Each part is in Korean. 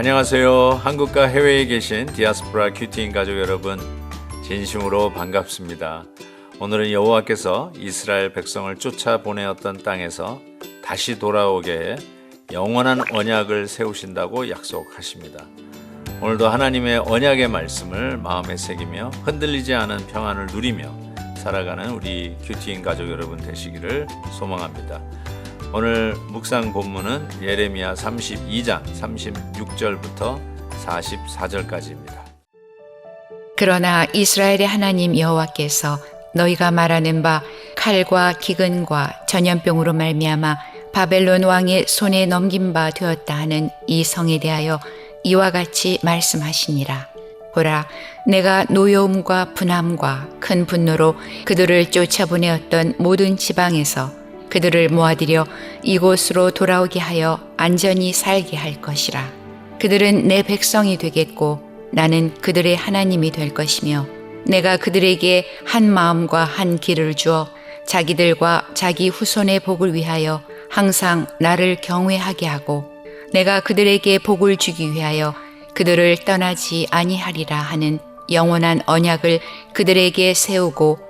안녕하세요. 한국과 해외에 계신 디아스포라 큐티인 가족 여러분, 진심으로 반갑습니다. 오늘은 여호와께서 이스라엘 백성을 쫓아 보내었던 땅에서 다시 돌아오게 해 영원한 언약을 세우신다고 약속하십니다. 오늘도 하나님의 언약의 말씀을 마음에 새기며 흔들리지 않은 평안을 누리며 살아가는 우리 큐티인 가족 여러분 되시기를 소망합니다. 오늘 묵상 본문은 예레미야 32장 36절부터 44절까지입니다. 그러나 이스라엘의 하나님 여호와께서 너희가 말하는 바 칼과 기근과 전염병으로 말미암아 바벨론 왕의 손에 넘긴 바 되었다 하는 이 성에 대하여 이와 같이 말씀하시니라. 보라, 내가 노여움과 분함과 큰 분노로 그들을 쫓아보내었던 모든 지방에서 그들을 모아들여 이곳으로 돌아오게 하여 안전히 살게 할 것이라. 그들은 내 백성이 되겠고 나는 그들의 하나님이 될 것이며 내가 그들에게 한 마음과 한 길을 주어 자기들과 자기 후손의 복을 위하여 항상 나를 경외하게 하고 내가 그들에게 복을 주기 위하여 그들을 떠나지 아니하리라 하는 영원한 언약을 그들에게 세우고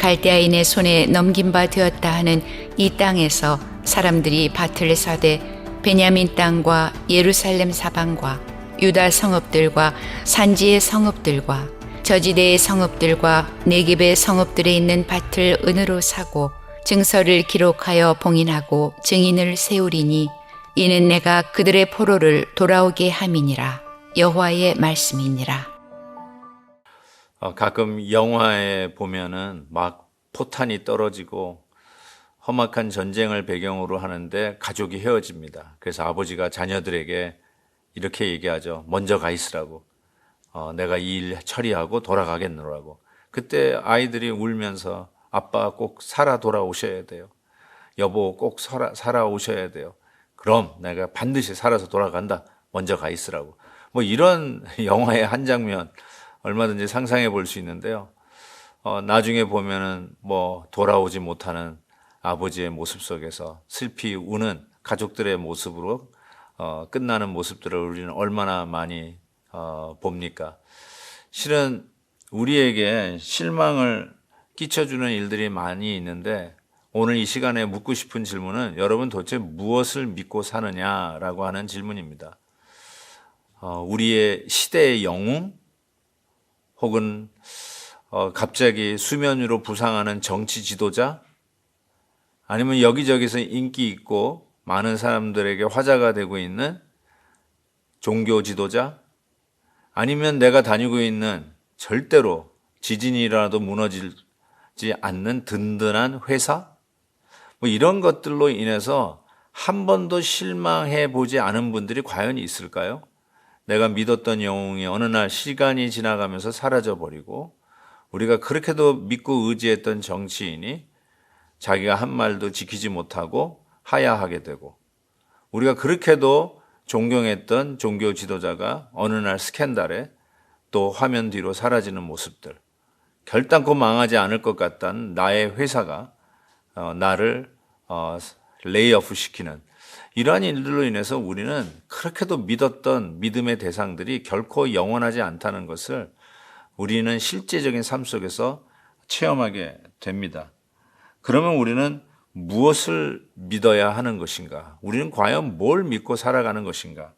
갈대아인의 손에 넘긴 바 되었다 하는 이 땅에서 사람들이 밭을 사되 베냐민 땅과 예루살렘 사방과 유다 성읍들과 산지의 성읍들과 저지대의 성읍들과 네겝의 성읍들에 있는 밭을 은으로 사고 증서를 기록하여 봉인하고 증인을 세우리니 이는 내가 그들의 포로를 돌아오게 함이니라. 여호와의 말씀이니라. 어, 가끔 영화에 보면은 막 포탄이 떨어지고 험악한 전쟁을 배경으로 하는데 가족이 헤어집니다. 그래서 아버지가 자녀들에게 이렇게 얘기하죠. 먼저 가 있으라고. 어, 내가 이 일 처리하고 돌아가겠노라고. 그때 아이들이 울면서 아빠 꼭 살아 돌아오셔야 돼요. 여보 꼭 살아, 살아 오셔야 돼요. 그럼 내가 반드시 살아서 돌아간다. 먼저 가 있으라고. 뭐 이런 영화의 한 장면 얼마든지 상상해 볼 수 있는데요. 어, 나중에 보면은 뭐 돌아오지 못하는 아버지의 모습 속에서 슬피 우는 가족들의 모습으로 어, 끝나는 모습들을 우리는 얼마나 많이 어, 봅니까? 실은 우리에게 실망을 끼쳐주는 일들이 많이 있는데 오늘 이 시간에 묻고 싶은 질문은 여러분 도대체 무엇을 믿고 사느냐라고 하는 질문입니다. 어, 우리의 시대의 영웅 혹은 어, 갑자기 수면 위로 부상하는 정치 지도자? 아니면 여기저기서 인기 있고 많은 사람들에게 화제가 되고 있는 종교 지도자? 아니면 내가 다니고 있는 절대로 지진이라도 무너지지 않는 든든한 회사? 뭐 이런 것들로 인해서 한 번도 실망해 보지 않은 분들이 과연 있을까요? 내가 믿었던 영웅이 어느 날 시간이 지나가면서 사라져 버리고 우리가 그렇게도 믿고 의지했던 정치인이 자기가 한 말도 지키지 못하고 하야하게 되고 우리가 그렇게도 존경했던 종교 지도자가 어느 날 스캔들에 또 화면 뒤로 사라지는 모습들 결단코 망하지 않을 것 같다는 나의 회사가 어, 나를 어, 레이오프 시키는 이러한 일들로 인해서 우리는 그렇게도 믿었던 믿음의 대상들이 결코 영원하지 않다는 것을 우리는 실제적인 삶 속에서 체험하게 됩니다. 그러면 우리는 무엇을 믿어야 하는 것인가? 우리는 과연 뭘 믿고 살아가는 것인가?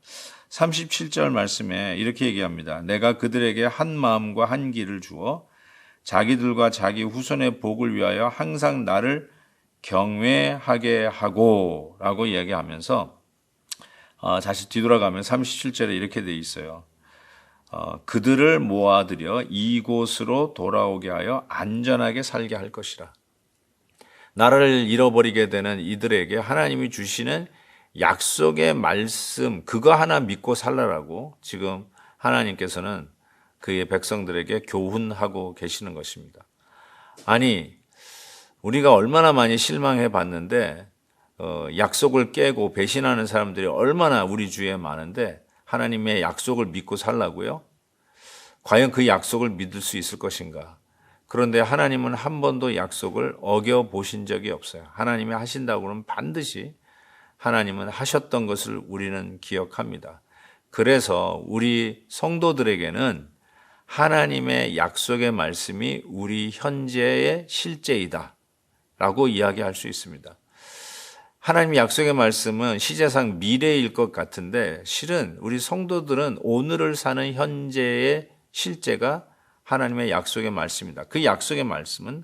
37절 말씀에 이렇게 얘기합니다. 내가 그들에게 한 마음과 한 길을 주어 자기들과 자기 후손의 복을 위하여 항상 나를 경외하게 하고 라고 이야기하면서 어, 다시 뒤돌아가면 37절에 이렇게 돼 있어요. 어, 그들을 모아들여 이곳으로 돌아오게 하여 안전하게 살게 할 것이라. 나라를 잃어버리게 되는 이들에게 하나님이 주시는 약속의 말씀, 그거 하나 믿고 살라라고 지금 하나님께서는 그의 백성들에게 교훈하고 계시는 것입니다. 아니, 우리가 얼마나 많이 실망해 봤는데, 어, 약속을 깨고 배신하는 사람들이 얼마나 우리 주위에 많은데, 하나님의 약속을 믿고 살라고요? 과연 그 약속을 믿을 수 있을 것인가? 그런데 하나님은 한 번도 약속을 어겨 보신 적이 없어요. 하나님이 하신다고 그러면 반드시 하나님은 하셨던 것을 우리는 기억합니다. 그래서 우리 성도들에게는 하나님의 약속의 말씀이 우리 현재의 실제이다. 라고 이야기할 수 있습니다. 하나님의 약속의 말씀은 시제상 미래일 것 같은데 실은 우리 성도들은 오늘을 사는 현재의 실제가 하나님의 약속의 말씀입니다. 그 약속의 말씀은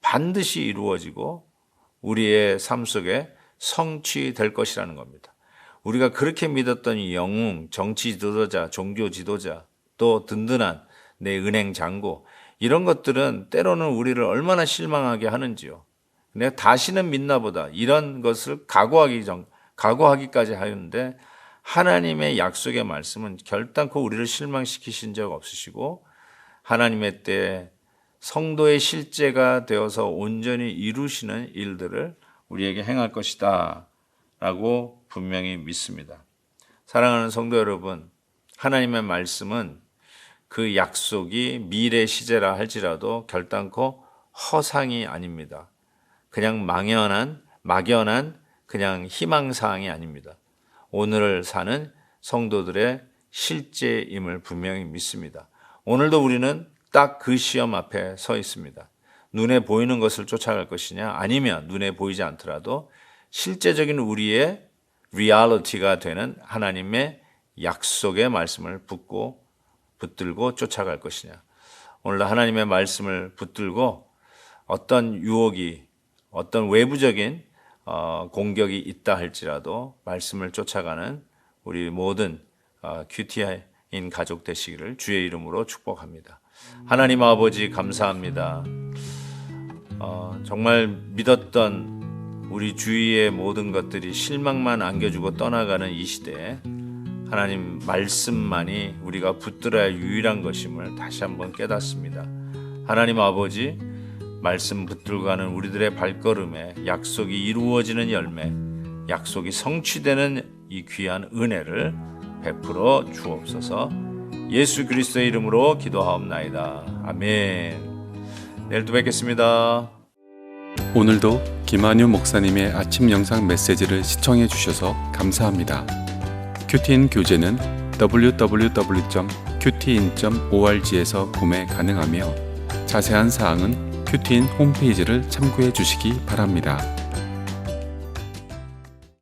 반드시 이루어지고 우리의 삶 속에 성취될 것이라는 겁니다. 우리가 그렇게 믿었던 이 영웅, 정치 지도자, 종교 지도자, 또 든든한 내 은행 장고, 이런 것들은 때로는 우리를 얼마나 실망하게 하는지요. 내가 다시는 믿나 보다. 이런 것을 각오하기 전, 각오하기까지 하는데 하나님의 약속의 말씀은 결단코 우리를 실망시키신 적 없으시고 하나님의 때 성도의 실제가 되어서 온전히 이루시는 일들을 우리에게 행할 것이다. 라고 분명히 믿습니다. 사랑하는 성도 여러분, 하나님의 말씀은 그 약속이 미래 시제라 할지라도 결단코 허상이 아닙니다. 그냥 망연한, 막연한 그냥 희망사항이 아닙니다. 오늘을 사는 성도들의 실제임을 분명히 믿습니다. 오늘도 우리는 딱 그 시험 앞에 서 있습니다. 눈에 보이는 것을 쫓아갈 것이냐 아니면 눈에 보이지 않더라도 실제적인 우리의 리얼리티가 되는 하나님의 약속의 말씀을 붙고 붙들고 쫓아갈 것이냐. 오늘도 하나님의 말씀을 붙들고 어떤 유혹이 어떤 외부적인 어, 공격이 있다 할지라도 말씀을 쫓아가는 우리 모든 어, 큐티인 가족 되시기를 주의 이름으로 축복합니다. 하나님 아버지 감사합니다. 어, 정말 믿었던 우리 주위의 모든 것들이 실망만 안겨주고 떠나가는 이 시대에 하나님 말씀만이 우리가 붙들어야 유일한 것임을 다시 한번 깨닫습니다. 하나님 아버지 말씀 붙들고 가는 우리들의 발걸음에 약속이 이루어지는 열매, 약속이 성취되는 이 귀한 은혜를 베풀어 주옵소서. 예수 그리스도의 이름으로 기도하옵나이다. 아멘. 내일 또 뵙겠습니다. 오늘도 김한유 목사님의 아침 영상 메시지를 시청해 주셔서 감사합니다. 큐티인 교재는 www.qtin.org에서 구매 가능하며 자세한 사항은 큐티인 홈페이지를 참고해 주시기 바랍니다.